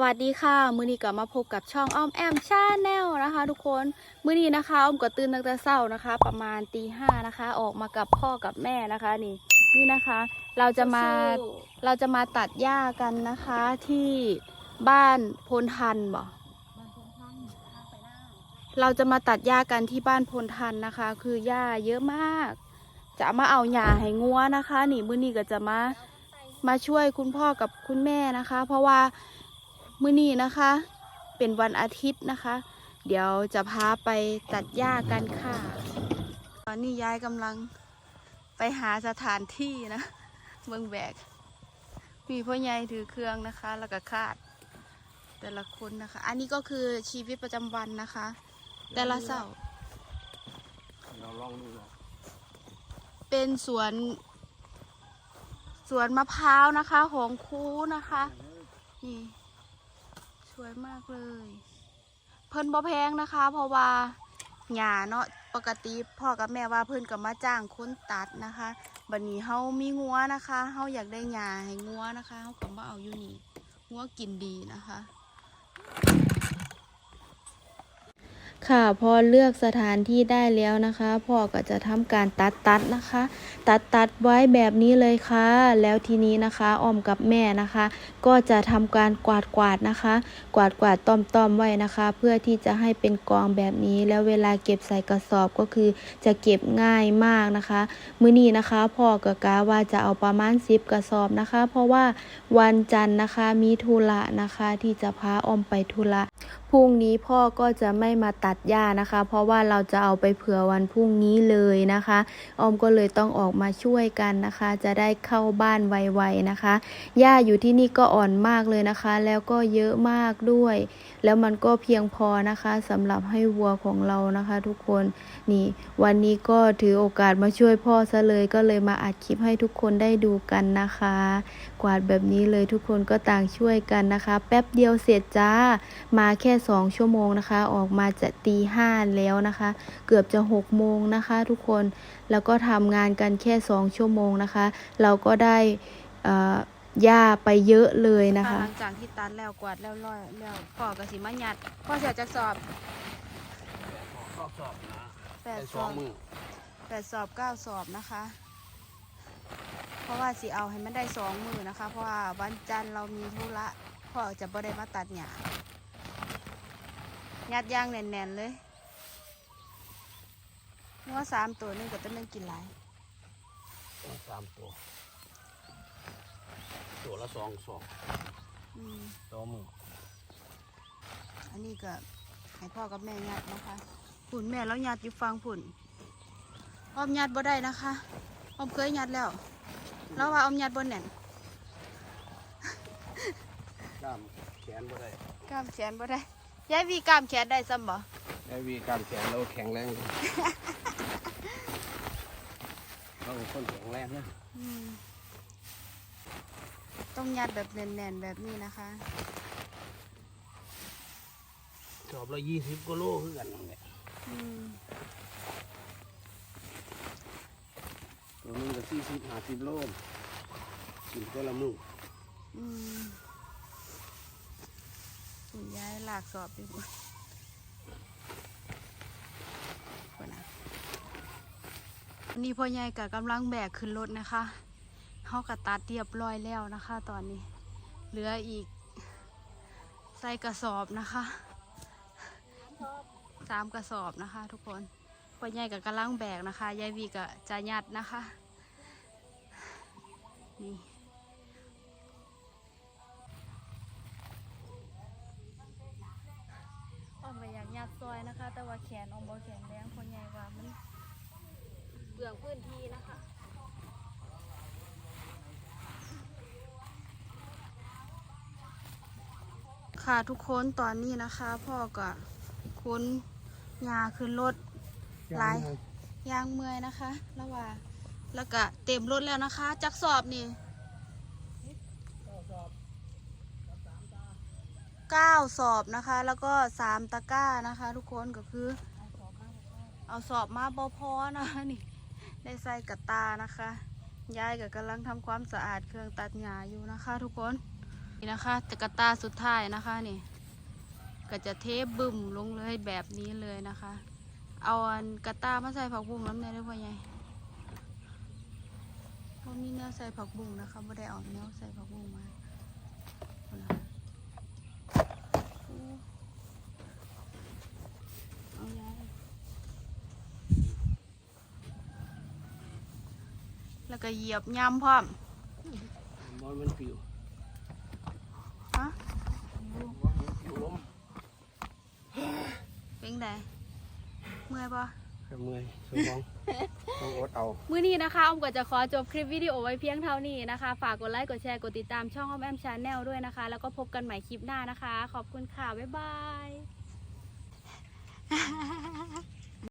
สวัสดีค่ะ มื้อนี้ก็มาพบกับช่องอ้อมแอมชาแนลนะคะ ทุกคนมื้อนี้นะคะอ้อมก็ตื่นตั้งแต่เช้านะคะ ประมาณตีห้านะคะ ออกมากับพ่อกับแม่นะคะนี่นี่นะคะ เราจะมาเราจะมาตัดหญ้ากันนะคะที่บ้านพลทันบ่เราจะมาตัดหญ้ากันที่บ้านพลทันนะคะ คือหญ้าเยอะมาก จะมาเอาหญ้าให้งัวนะคะ นี่มื้อนี้ก็จะมามาช่วยคุณพ่อกับคุณแม่นะคะ เพราะว่า มื้อนี้นะคะ เป็นวันอาทิตย์นะคะ เดี๋ยวจะพาไปตัดหญ้ากันค่ะ ตอนนี้ยายกำลังไปหาสถานที่นะเมืองแบก มีพ่อใหญ่ถือเครื่องนะคะ แล้วก็คาด แต่ละคนนะคะ อันนี้ก็คือชีวิตประจำวันนะคะ แต่ละเสาร์เราลองดูนะเป็นสวน สวนมะพร้าวนะคะ ของคูนะคะ นี่ วยมากเลย เพิ่นบ่แพงนะคะ เพราะว่าหญ้าเนาะปกติพ่อกับแม่ว่าเพิ่นก็มาจ้างคนตัดนะคะบัดนี้เฮามีงัวนะคะเฮาอยากได้หญ้าให้งัวนะคะเฮาก็มาเอาอยู่นี่งัวกินดีนะคะ ค่ะพอเลือกสถานที่ได้แล้วนะคะพ่อก็จะทำการตัดตัดนะคะ ตัดตัดไว้แบบนี้เลยค่ะ แล้วทีนี้นะคะอ้อมกับแม่นะคะ ก็จะทำการกวาดกวาดนะคะ กวาดกวาดต้อมต้อมไว้นะคะ เพื่อที่จะให้เป็นกองแบบนี้ แล้วเวลาเก็บใส่กระสอบก็คือจะเก็บง่ายมากนะคะ มื้อนี้นะคะพ่อก็กะว่าจะเอาประมาณ10กระสอบนะคะ เพราะว่าวันจันทร์นะคะมีธุระนะคะที่จะพาอ้อมไปธุระพรุ่งนี้พ่อก็จะไม่มาตัดหญ้านะคะ เพราะว่าเราจะเอาไปเผื่อวันพรุ่งนี้เลยนะคะออมก็เลยต้องออกมาช่วยกันนะคะ จะได้เข้าบ้านไวๆนะคะหญ้าอยู่ที่นี่ก็อ่อนมากเลยนะคะ แล้วก็เยอะมากด้วย แล้วมันก็เพียงพอนะคะสำหรับให้วัวของเรานะคะ ทุกคนนี่ วันนี้ก็ถือโอกาสมาช่วยพ่อซะเลยก็เลยมาอัดคลิปให้ทุกคนได้ดูกันนะคะ กวาดแบบนี้เลยทุกคนก็ต่างช่วยกันนะคะ แป๊บเดียวเสร็จจ้ามาแค่สองชั่วโมงนะคะ ออกมาจะตีห้าแล้วนะคะ เกือบจะหกโมงนะคะ ทุกคน แล้วก็ทำงานกันแค่สองชั่วโมงนะคะ เราก็ได้หญ้าไปเยอะเลยนะคะ หลังจากที่ตัดแล้วกวาดแล้วร้อยแล้วพ่อก็สิมายัดพ่อเสียจะสอบรอบสอบนะแปดสอบมือแปดสอบเก้าสอบนะคะ เพราะว่าสิเอาให้มันได้สองมือนะคะ เพราะว่าวันจันทร์เรามีธุระพ่อจะบ่ได้มาตัดหญ้า ยัดย่างแน่นๆเลยงัวสามตัวนี่ก็จะไม่กินหลายสามตัว ตัวละสองสองอืมสองมืออันนี้ก็ให้พ่อกับแม่ยัดนะคะผุ่นแม่แล้วยัดอยู่ฟังผุ่นอ้อมยัดบ่ได้นะคะอ้อมเคยยัดแล้วแล้วว่าอ้อมยัดบนแน่นกล้ามแขนบ่ได้กล้ามแขนบ่ได้ ยายวีกล้ามแขนได้ซ้ำบ่ได้วีกล้ามแขนเราแข็งแรงเลยเราเป็นคนแข็งแรงนะอืมต้องยัดแบบแน่นๆแบบนี้นะคะสอบละยี่สิบกิโลคือกันนั่นแหละอืมตัวนึงก็สี่สิบห้าสิบโลกินแต่ละมืออืม คุณยายลากสอบไปบุญคนนะวันนี้พ่อใหญ่กับกำลังแบกขึ้นรถนะคะเขากระตัดเรียบร้อยแล้วนะคะ ตอนนี้ เหลืออีก ใส่กระสอบนะคะสามกระสอบนะคะ ทุกคนพ่อใหญ่กับกำลังแบกนะคะยายวีกับจายัดนะคะ นี่ ลืองพื้นที่นะคะ ค่ะทุกคนตอนนี้นะคะ พ่อก็ค้นยาขึ้นรถหลายยางเมื่อยนะคะแล้วว่าแล้วก็เต็มรถแล้วนะคะ จักสอบนี่เก้าสอบนะคะ แล้วก็สามตะกร้านะคะ ทุกคนก็คือ เอาสอบมาบอพอนะนี่ ได้ใส่กระตานะคะ ยายก็กำลังทำความสะอาดเครื่องตัดหญ้าอยู่นะคะ ทุกคน นี่นะคะจะกระตาสุดท้ายนะคะนี่ ก็จะเทบึ่มลงเลยแบบนี้เลยนะคะ เอาอันกระตามาใส่ผักบุ้งน้ำในด้วยพ่อใหญ่พวกนี้เนื้อใส่ผักบุ้งนะคะไม่ได้เอาเนื้อใส่ผักบุ้งมายาย แล้วก็เหยียบย่ำพร้อมบอลมันปิวฮะปิวล้มเป็นไงเมื่อยปะกระเมื่อยสมองต้องอดเอา มื้อนี้นะคะอ้อมก็จะขอจบคลิปวิดีโอไว้เพียงเท่านี้นะคะ ฝากกดไลค์กดแชร์กดติดตามช่องอ้อมแอมชาแนลด้วยนะคะ แล้วก็พบกันใหม่คลิปหน้านะคะ ขอบคุณค่ะ บ๊ายบาย